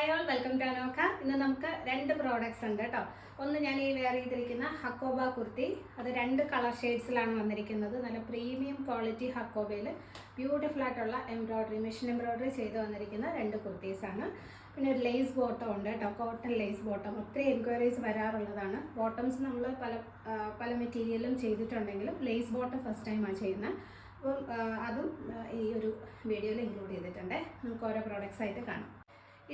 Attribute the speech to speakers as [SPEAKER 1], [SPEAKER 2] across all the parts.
[SPEAKER 1] Hi all welcome to അനോക്ക ഇന്ന് നമുക്ക് രണ്ട് പ്രോഡക്റ്റ്സ് ഉണ്ട് കേട്ടോ ഒന്ന് ഞാൻ ഈ വെയർ ചെയ്തിരിക്കുന്ന ഹക്കോബ കുർത്തി അത് രണ്ട് കളർ ഷെയ്ഡ്സിലാണ് വന്നിരിക്കുന്നത്. നല്ല പ്രീമിയം ക്വാളിറ്റി ഹക്കോബയിൽ ബ്യൂട്ടിഫുൾ ആയിട്ടുള്ള എംബ്രോയ്ഡറി മെഷീൻ എംബ്രോയ്ഡറി ചെയ്ത് വന്നിരിക്കുന്ന രണ്ട് കുർത്തീസാണ് പിന്നെ ഒരു ലേസ് ബോട്ടം ഉണ്ട് കേട്ടോ കോട്ടൺ ലേസ് ബോട്ടം ഒത്തിരി എൻക്വയറീസ് വരാറുള്ളതാണ്. ബോട്ടംസ് നമ്മൾ പല പല മെറ്റീരിയലും ചെയ്തിട്ടുണ്ടെങ്കിലും ലേസ് ബോട്ടം ഫസ്റ്റ് ടൈമാണ് ചെയ്യുന്നത് അപ്പം അതും ഈ ഒരു വീഡിയോയിൽ ഇൻക്ലൂഡ് ചെയ്തിട്ടുണ്ട്. നമുക്ക് ഓരോ പ്രോഡക്റ്റ്സ് ആയിട്ട് കാണാം.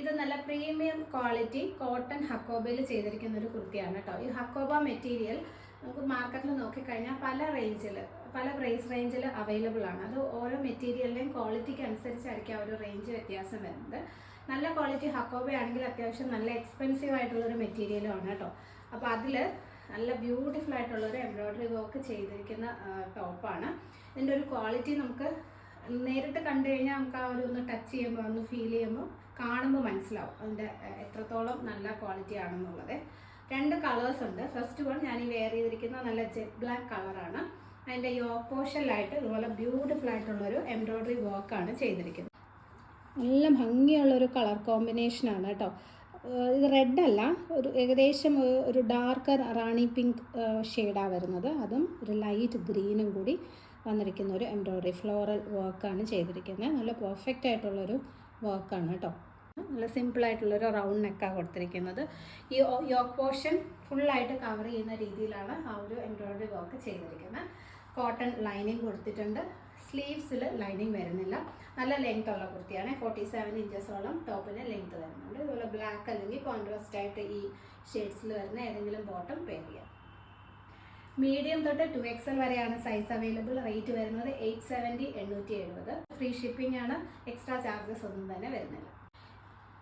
[SPEAKER 1] ഇത് നല്ല പ്രീമിയം ക്വാളിറ്റി കോട്ടൺ ഹക്കോബയിൽ ചെയ്തിരിക്കുന്ന ഒരു കുർത്തിയാണ് കേട്ടോ. ഈ ഹക്കോബ മെറ്റീരിയൽ നമുക്ക് മാർക്കറ്റിൽ നോക്കിക്കഴിഞ്ഞാൽ പല റേഞ്ചിൽ പല പ്രൈസ് റേഞ്ചിൽ അവൈലബിൾ ആണ്. അത് ഓരോ മെറ്റീരിയലിന്റെയും ക്വാളിറ്റിക്ക് അനുസരിച്ചായിരിക്കും ആ ഒരു റേഞ്ച് വ്യത്യാസം വരുന്നത്. നല്ല ക്വാളിറ്റി ഹക്കോബ ആണെങ്കിൽ അത്യാവശ്യം നല്ല എക്സ്പെൻസീവ് ആയിട്ടുള്ളൊരു മെറ്റീരിയലും ആണ് കേട്ടോ. അപ്പോൾ അതിൽ നല്ല ബ്യൂട്ടിഫുൾ ആയിട്ടുള്ളൊരു എംബ്രോയ്ഡറി വർക്ക് ചെയ്തിരിക്കുന്ന ടോപ്പാണ് ഇതിന്റെ ഒരു ക്വാളിറ്റി നമുക്ക് നേരിട്ട് കണ്ടു കഴിഞ്ഞാൽ നമുക്ക് ആ ഒരു ഒന്ന് ടച്ച് ചെയ്യുമ്പോൾ ഒന്ന് ഫീൽ ചെയ്യുമ്പോൾ കാണുമ്പോൾ മനസ്സിലാവും അതിന്റെ എത്രത്തോളം നല്ല ക്വാളിറ്റി ആണെന്നുള്ളത്. രണ്ട് കളേഴ്സ് ഉണ്ട്. ഫസ്റ്റ് വൺ ഞാൻ ഈ വെയർ ചെയ്തിരിക്കുന്ന നല്ല ജെറ്റ് ബ്ലാക്ക് കളറാണ് അതിന്റെ യോ ഓപ്പോഷനിലായിട്ട് ഇതുപോലെ ബ്യൂട്ടിഫുൾ ആയിട്ടുള്ളൊരു എംബ്രോയ്ഡറി വർക്കാണ് ചെയ്തിരിക്കുന്നത്. നല്ല ഭംഗിയുള്ളൊരു കളർ കോമ്പിനേഷനാണ് കേട്ടോ. ഇത് റെഡ് അല്ല. ഒരു ഏകദേശം ഒരു- ഡാർക്കർ ഡാർക്ക് റാണി പിങ്ക് ഷെയ്ഡാണ് വരുന്നത്. അതും ഒരു ലൈറ്റ് ഗ്രീനും കൂടി വന്നിരിക്കുന്ന ഒരു എംബ്രോയ്ഡറി ഫ്ലോറൽ വർക്കാണ് ചെയ്തിരിക്കുന്നത്. നല്ല പെർഫെക്റ്റ് ആയിട്ടുള്ളൊരു വർക്കാണ് കേട്ടോ നല്ല സിമ്പിളായിട്ടുള്ളൊരു റൗണ്ട് നെക്കാണ് കൊടുത്തിരിക്കുന്നത്. ഈ യോക്ക് പോർഷൻ ഫുള്ളായിട്ട് കവർ ചെയ്യുന്ന രീതിയിലാണ് ആ ഒരു എംബ്രോയിഡറി വർക്ക് ചെയ്തിരിക്കുന്നത്. കോട്ടൺ ലൈനിങ് കൊടുത്തിട്ടുണ്ട്. സ്ലീവ്സിൽ ലൈനിങ് വരുന്നില്ല. നല്ല ലെങ്ത് ഉള്ള കുർത്തിയാണ്. ഫോർട്ടി സെവൻ ഇഞ്ചസോളം ടോപ്പിന് ലെങ്ത് വരുന്നുണ്ട്. ഇതുപോലെ ബ്ലാക്ക് അല്ലെങ്കിൽ കോൺട്രാസ്റ്റ് ആയിട്ട് ഈ ഷെയ്ഡ്സിൽ വരുന്ന ഏതെങ്കിലും ബോട്ടം പെയർ ചെയ്യാം മീഡിയം തൊട്ട് ടു എക്സൽ വരെയാണ് സൈസ് അവൈലബിൾ റേറ്റ് വരുന്നത് എയ്റ്റ് സെവന്റി എണ്ണൂറ്റി എഴുപത്. ഫ്രീ ഷിപ്പിംഗ് ആണ്. എക്സ്ട്രാ ചാർജസ് ഒന്നും തന്നെ വരുന്നില്ല.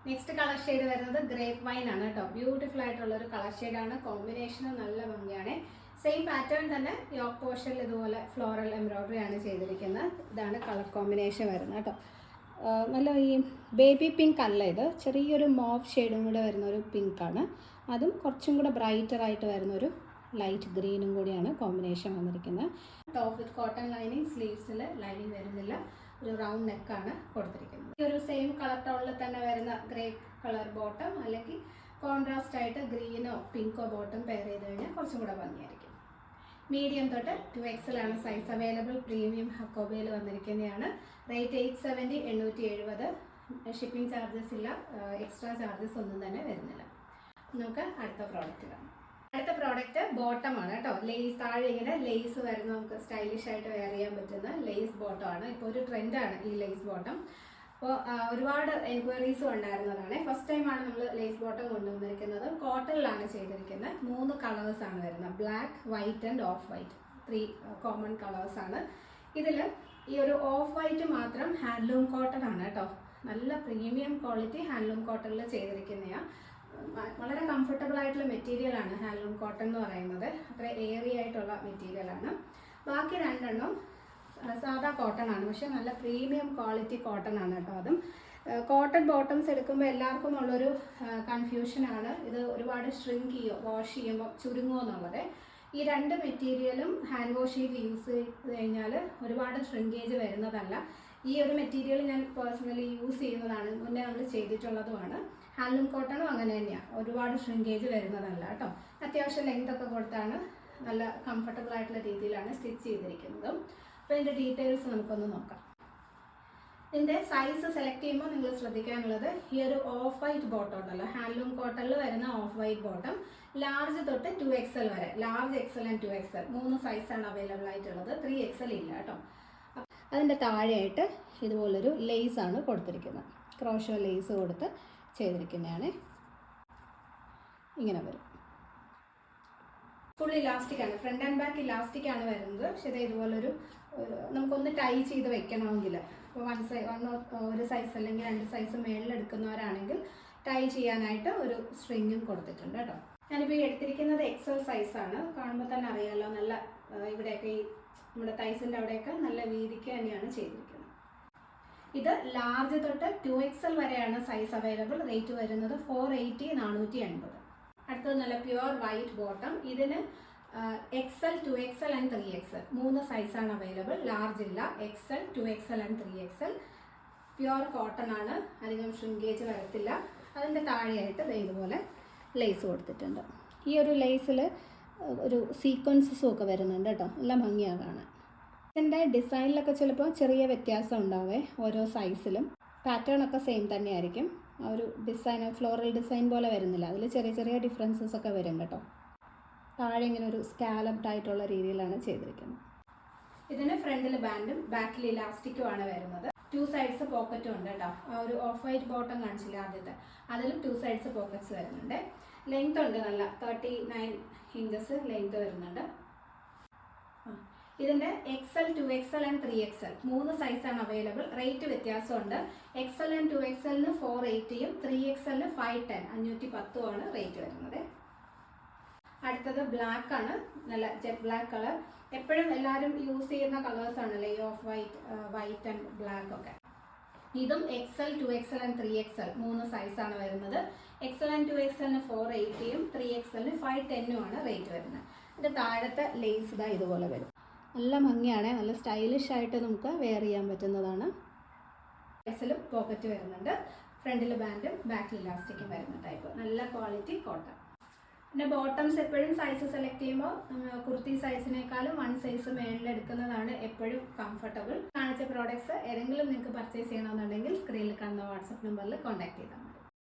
[SPEAKER 1] നെക്സ്റ്റ് കളർ ഷെയ്ഡ് വരുന്നത് ഗ്രേപ്പ് വൈൻ ആണ് കേട്ടോ. ബ്യൂട്ടിഫുൾ ആയിട്ടുള്ള ഒരു കളർ ഷെയ്ഡാണ് കോമ്പിനേഷൻ നല്ല ഭംഗിയാണ്. സെയിം പാറ്റേൺ തന്നെ യോക്ക് പോർഷനിൽ ഇതുപോലെ ഫ്ലോറൽ എംബ്രോയിഡറി ആണ് ചെയ്തിരിക്കുന്നത്. ഇതാണ് കളർ കോമ്പിനേഷൻ വരുന്നത് കേട്ടോ. നല്ല ഈ ബേബി പിങ്ക് അല്ല ഇത്. ചെറിയൊരു മോഫ് ഷെയ്ഡും കൂടെ വരുന്ന ഒരു പിങ്കാണ് അതും കുറച്ചും കൂടെ ബ്രൈറ്റർ ആയിട്ട് വരുന്ന ഒരു ലൈറ്റ് ഗ്രീനും കൂടിയാണ് കോമ്പിനേഷൻ വന്നിരിക്കുന്നത്. ടോപ്പ് വിത്ത് കോട്ടൺ ലൈനിങ് സ്ലീവ്സിൽ ലൈനിങ് വരുന്നില്ല. ഒരു റൗണ്ട് നെക്കാണ് കൊടുത്തിരിക്കുന്നത്. ഈ ഒരു സെയിം കളർ ടോണിൽ തന്നെ വരുന്ന ഗ്രേ കളർ ബോട്ടം അല്ലെങ്കിൽ കോൺട്രാസ്റ്റ് ആയിട്ട് ഗ്രീനോ പിങ്കോ ബോട്ടം പെയർ ചെയ്ത് കഴിഞ്ഞാൽ കുറച്ചും കൂടെ ഭംഗിയായിരിക്കും. മീഡിയം തൊട്ട് ടു എക്സൽ ആണ് സൈസ് അവൈലബിൾ പ്രീമിയം ഹക്കോബയിൽ വന്നിരിക്കുന്നതാണ്. റേറ്റ് എയ്റ്റ് സെവന്റി എണ്ണൂറ്റി എഴുപത്. ഷിപ്പിംഗ് ചാർജസ് ഇല്ല. എക്സ്ട്രാ ചാർജസ് ഒന്നും തന്നെ വരുന്നില്ല. നമുക്ക് അടുത്ത പ്രോഡക്റ്റ് കാണാം. അടുത്ത പ്രോഡക്റ്റ് ബോട്ടം ആണ് കേട്ടോ. ലേസ് താഴെ ഇങ്ങനെ ലേസ് വരുന്ന നമുക്ക് സ്റ്റൈലിഷ് ആയിട്ട് വെയർ ചെയ്യാൻ പറ്റുന്ന ലേസ് ബോട്ടം ആണ്. ഇപ്പോൾ ഒരു ട്രെൻഡാണ് ഈ ലേസ് ബോട്ടം അപ്പോൾ ഒരുപാട് എൻക്വയറീസും ഉണ്ടായിരുന്നതാണ്. ഫസ്റ്റ് ടൈമാണ് നമ്മൾ ലേസ് ബോട്ടം കൊണ്ടുവന്നിരിക്കുന്നത്. കോട്ടണിലാണ് ചെയ്തിരിക്കുന്നത്. മൂന്ന് കളേഴ്സ് ആണ് വരുന്നത്. Black white and off white three common colours ആണ്. ഇതിൽ ഈ ഒരു ഓഫ് വൈറ്റ് മാത്രം ഹാൻഡ്ലൂം കോട്ടൺ ആണ് കേട്ടോ. നല്ല പ്രീമിയം ക്വാളിറ്റി ഹാൻഡ്ലൂം കോട്ടണിൽ ചെയ്തിരിക്കുന്നതാണ് വളരെ കംഫർട്ടബിൾ ആയിട്ടുള്ള മെറ്റീരിയൽ ആണ് ഹാൻഡ്ലൂം കോട്ടൺ എന്ന് പറയുന്നത്. അത്ര ഏറി ആയിട്ടുള്ള മെറ്റീരിയൽ ആണ്. ബാക്കി രണ്ടെണ്ണം സാധാ കോട്ടൺ ആണ്. പക്ഷെ നല്ല പ്രീമിയം ക്വാളിറ്റി കോട്ടൺ ആണ് കേട്ടോ അതും. കോട്ടൺ ബോട്ടംസ് എടുക്കുമ്പോൾ എല്ലാവർക്കും ഉള്ളൊരു കൺഫ്യൂഷനാണ് ഇത് ഒരുപാട് ഷ്രിങ്ക് ചെയ്യോ വാഷ് ചെയ്യുമ്പോൾ ചുരുങ്ങുമോ എന്നുള്ളത്. ഈ രണ്ട് മെറ്റീരിയലും ഹാൻഡ് വാഷ് ചെയ്ത് യൂസ് ചെയ്ത് കഴിഞ്ഞാൽ ഒരുപാട് ഷ്രിങ്കേജ് വരുന്നതല്ല. ഈ ഒരു മെറ്റീരിയൽ ഞാൻ പേഴ്സണലി യൂസ് ചെയ്യുന്നതാണ് മുന്നേ നമ്മൾ ചെയ്തിട്ടുള്ളതുമാണ്. ഹാൻഡ്ലൂം കോട്ടണും അങ്ങനെ തന്നെയാണ് ഒരുപാട് ഷ്രിങ്കേജ് വരുന്നതല്ല കേട്ടോ. അത്യാവശ്യം ലെങ്ത് ഒക്കെ കൊടുത്താണ് നല്ല കംഫർട്ടബിൾ ആയിട്ടുള്ള രീതിയിലാണ് സ്റ്റിച്ച് ചെയ്തിരിക്കുന്നത്. അപ്പോൾ ഇതിന്റെ ഡീറ്റെയിൽസ് നമുക്കൊന്ന് നോക്കാം. ഇതിന്റെ സൈസ് സെലക്ട് ചെയ്യുമ്പോൾ നിങ്ങൾ ശ്രദ്ധിക്കാനുള്ളത് ഈ ഒരു ഓഫ് വൈറ്റ് ബോട്ടം ഉണ്ടല്ലോ. ഹാൻഡ്ലൂം കോട്ടണിൽ വരുന്ന ഓഫ് വൈറ്റ് ബോട്ടം ലാർജ് തൊട്ട് ടു എക്സൽ വരെ. Large XL and two XL മൂന്ന് സൈസാണ് അവൈലബിൾ ആയിട്ടുള്ളത്. ത്രീ എക്സൽ ഇല്ല കേട്ടോ. അതിന്റെ താഴെയായിട്ട് ഇതുപോലൊരു ലെയ്സാണ് കൊടുത്തിരിക്കുന്നത്. ക്രോഷോ ലെയ്സ് കൊടുത്ത് ചെയ്തിരിക്കുന്നതാണ്. ഇങ്ങനെ വരും. ഫുൾ ഇലാസ്റ്റിക് ആണ്. ഫ്രണ്ട് ആൻഡ് ബാക്ക് ഇലാസ്റ്റിക് ആണ് വരുന്നത്. പക്ഷേ ഇത് ഇതുപോലൊരു നമുക്കൊന്ന് ടൈ ചെയ്ത് വെക്കണമെങ്കിൽ. വൺ സൈ വൺ ഒരു സൈസ് അല്ലെങ്കിൽ രണ്ട് സൈസ് മേളിൽ എടുക്കുന്നവരാണെങ്കിൽ ടൈ ചെയ്യാനായിട്ട് ഒരു സ്ട്രിങ്ങും കൊടുത്തിട്ടുണ്ട് കേട്ടോ. ഞാനിപ്പോൾ എടുത്തിരിക്കുന്നത് എക്സൽ സൈസാണ്. കാണുമ്പോൾ തന്നെ അറിയാമല്ലോ നല്ല ഇവിടെയൊക്കെ ഈ നമ്മുടെ തൈസിന്റെ അവിടെയൊക്കെ നല്ല വീതിക്ക് തന്നെയാണ് ചെയ്തിരിക്കുന്നത്. ഇത് ലാർജ് തൊട്ട് ടു എക്സ് എൽ വരെയാണ് സൈസ് അവൈലബിൾ റേറ്റ് വരുന്നത് ഫോർ എയ്റ്റി നാനൂറ്റി എൺപത്. അടുത്തത് നല്ല പ്യുവർ വൈറ്റ് ബോട്ടം ഇതിന് X L two X L and three X L മൂന്ന് സൈസാണ് അവൈലബിൾ ലാർജ് ഇല്ല. X L two X L and three X L pure cotton ആണ്. അധികം ഷ്രിങ്കേജ് വരത്തില്ല. അതിന്റെ താഴെയായിട്ട് ഇതുപോലെ ലേസ് കൊടുത്തിട്ടുണ്ട്. ഈ ഒരു ലേസിൽ ഒരു സീക്വൻസസും ഒക്കെ വരുന്നുണ്ട് കേട്ടോ. എല്ലാം ഭംഗിയാണ് കാണാൻ. ഇതിന്റെ ഡിസൈനിലൊക്കെ ചിലപ്പോൾ ചെറിയ വ്യത്യാസം ഉണ്ടാവേ ഓരോ സൈസിലും പാറ്റേൺ ഒക്കെ സെയിം തന്നെയായിരിക്കും. ആ ഒരു ഡിസൈൻ ഫ്ലോറൽ ഡിസൈൻ പോലെ വരുന്നില്ല. അതിൽ ചെറിയ ചെറിയ ഡിഫറൻസസ് ഒക്കെ വരും കേട്ടോ. താഴെ ഇങ്ങനെ ഒരു സ്കാലപ്ഡ് ആയിട്ടുള്ള രീതിയിലാണ് ചെയ്തിരിക്കുന്നത്. ഇതിന് ഫ്രണ്ടിൽ ബാൻഡും ബാക്കിൽ ഇലാസ്റ്റിക്കുമാണ് വരുന്നത്. ടു സൈഡ്സ് പോക്കറ്റും ഉണ്ട് കേട്ടോ. ആ ഒരു ഓഫ് വൈറ്റ് ബോട്ടം കാണിച്ചില്ല ആദ്യത്തെ. അതിലും ടു സൈഡ്സ് പോക്കറ്റ്സ് വരുന്നുണ്ട്. ലെങ്ത് ഉണ്ട് നല്ല തേർട്ടി നയൻ ഇഞ്ചസ് ലെങ്ത് വരുന്നുണ്ട് ഇതിന്റെ XL two XL and three XL മൂന്ന് സൈസാണ് അവൈലബിൾ റേറ്റ് വ്യത്യാസമുണ്ട്. എക്സൽ ആൻഡ് ടു എക്സലിന് ഫോർ എയ്റ്റിയും ത്രീ എക്സലിന് ഫൈവ് ടെൻ അഞ്ഞൂറ്റി പത്തുമാണ് റേറ്റ് വരുന്നത്. അടുത്തത് ബ്ലാക്ക് ആണ്. നല്ല ജെറ്റ് ബ്ലാക്ക് കളർ എപ്പോഴും എല്ലാവരും യൂസ് ചെയ്യുന്ന കളേഴ്സ് ആണല്ലേ ഈ off white white and black ഒക്കെ. ഇതും XL two XL and three XL മൂന്ന് സൈസാണ് വരുന്നത്. എക്സൽ ആൻഡ് ടു എക്സലിന് ഫോർ എയ്റ്റിയും ത്രീ എക്സലിന് ഫൈവ് ടെന്നും ആണ് റേറ്റ് വരുന്നത്. അതിന്റെ താഴത്തെ ലേസ് ഇതാ ഇതുപോലെ വരും. നല്ല ഭംഗിയാണ്. നല്ല സ്റ്റൈലിഷ് ആയിട്ട് നമുക്ക് വെയർ ചെയ്യാൻ പറ്റുന്നതാണ്. സൈസിലും പോക്കറ്റ് വരുന്നുണ്ട്. ഫ്രണ്ടിൽ ബാൻഡും ബാക്കിൽ ഇലാസ്റ്റിക്കും വരുന്ന ടൈപ്പ് നല്ല ക്വാളിറ്റി കോട്ടൺ പിന്നെ ബോട്ടംസ് എപ്പോഴും സൈസ് സെലക്ട് ചെയ്യുമ്പോൾ കുർത്തി സൈസിനേക്കാളും വൺ സൈസ് മേളിൽ എടുക്കുന്നതാണ് എപ്പോഴും കംഫർട്ടബിൾ കാണിച്ച പ്രോഡക്ട്സ് ഏതെങ്കിലും നിങ്ങൾക്ക് പർച്ചേസ് ചെയ്യണമെന്നുണ്ടെങ്കിൽ സ്ക്രീനിൽ കാണുന്ന വാട്സപ്പ് നമ്പറിൽ കോൺടാക്ട് ചെയ്താൽ